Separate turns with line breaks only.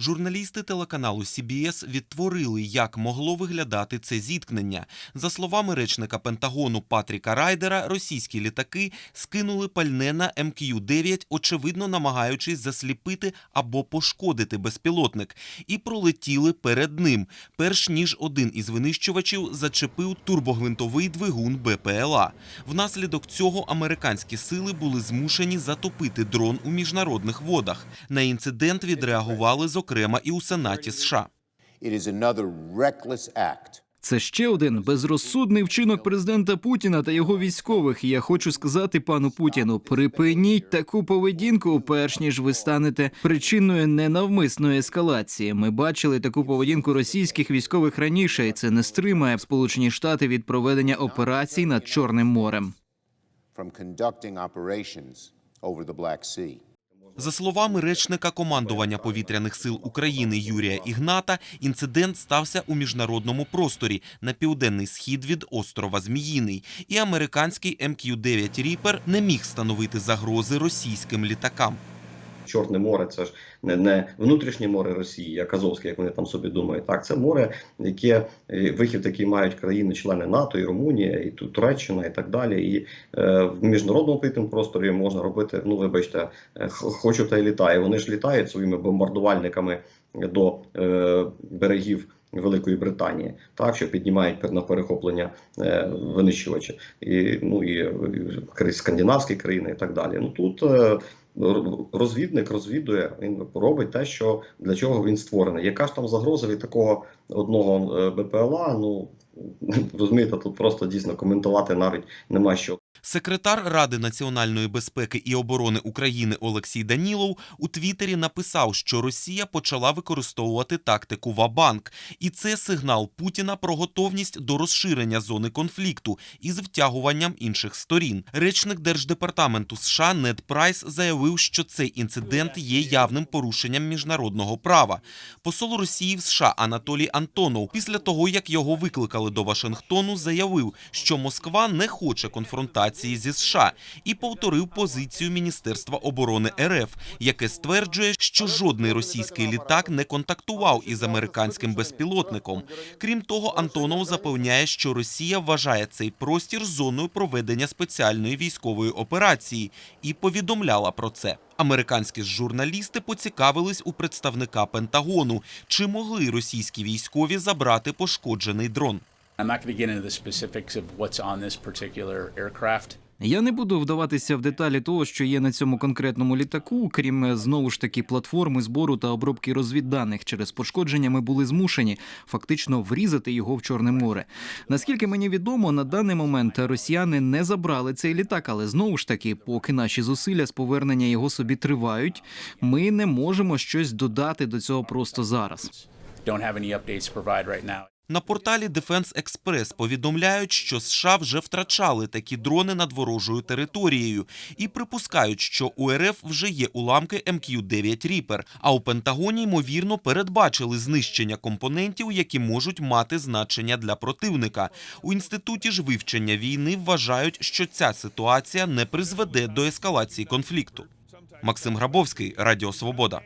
Журналісти телеканалу CBS відтворили, як могло виглядати це зіткнення. За словами речника Пентагону Патріка Райдера, російські літаки скинули пальне на МКЮ-9, очевидно намагаючись засліпити або пошкодити безпілотник, і пролетіли перед ним, перш ніж один із винищувачів зачепив турбогвинтовий двигун БПЛА. Внаслідок цього американські сили були змушені затопити дрон у міжнародних водах. На інцидент відреагували зокрема і у Сенаті США.
Це ще один безрозсудний вчинок президента Путіна та його військових. І я хочу сказати пану Путіну: припиніть таку поведінку, перш ніж ви станете причиною ненавмисної ескалації. Ми бачили таку поведінку російських військових раніше, і це не стримає Сполучені Штати від проведення операцій над Чорним морем.
За словами речника командування повітряних сил України Юрія Ігната, інцидент стався у міжнародному просторі на південний схід від острова Зміїний, і американський МК-9 Ріпер не міг становити загрози російським літакам.
Чорне море це ж не, не внутрішнє море Росії, як Азовське, як вони там собі думають. Так, це море, яке е, вихід, який мають країни-члени НАТО, і Румунія, і Ту- Туреччина, і так далі. І е, в міжнародному повітряному просторі можна робити. Ну, вибачте, е, хочу та й літає. Вони ж літають своїми бомбардувальниками до е, берегів. Великої Британії, так що піднімають на перехоплення е, винищувачі, і ну і, і скандинавські країни, і так далі. Ну тут е, розвідник розвідує, він робить те, що для чого він створений. Яка ж там загроза від такого одного е, БПЛА? Ну розумієте, тут просто дійсно коментувати навіть нема що.
Секретар Ради національної безпеки і оборони України Олексій Данілов у Твіттері написав, що Росія почала використовувати тактику Вабанк, і це сигнал Путіна про готовність до розширення зони конфлікту із втягуванням інших сторін. Речник держдепартаменту США Нед Прайс заявив, що цей інцидент є явним порушенням міжнародного права. Посол Росії в США Анатолій Антонов після того, як його викликали до Вашингтону, заявив, що Москва не хоче конфронтації зі США і повторив позицію Міністерства оборони РФ, яке стверджує, що жодний російський літак не контактував із американським безпілотником. Крім того, Антонов запевняє, що Росія вважає цей простір зоною проведення спеціальної військової операції і повідомляла про це. Американські журналісти поцікавились у представника Пентагону, чи могли російські військові забрати пошкоджений дрон.
I'm not going to get into the specifics of what's on this particular aircraft.
Я не буду вдаватися в деталі того, що є на цьому конкретному літаку, крім е, знову ж таки платформи збору та обробки розвідданих. Через пошкодження ми були змушені фактично врізати його в Чорне море. Наскільки мені відомо, на даний момент росіяни не забрали цей літак, але знову ж таки, поки наші зусилля з повернення його собі тривають, ми не можемо щось додати до цього просто зараз.
Don't have any updates to provide right now.
На порталі Defense Express повідомляють, що США вже втрачали такі дрони над ворожою територією і припускають, що у РФ вже є уламки МК-9 Reaper, а у Пентагоні ймовірно передбачили знищення компонентів, які можуть мати значення для противника. У інституті ж вивчення війни вважають, що ця ситуація не призведе до ескалації конфлікту. Максим Грабовський, Радіо Свобода.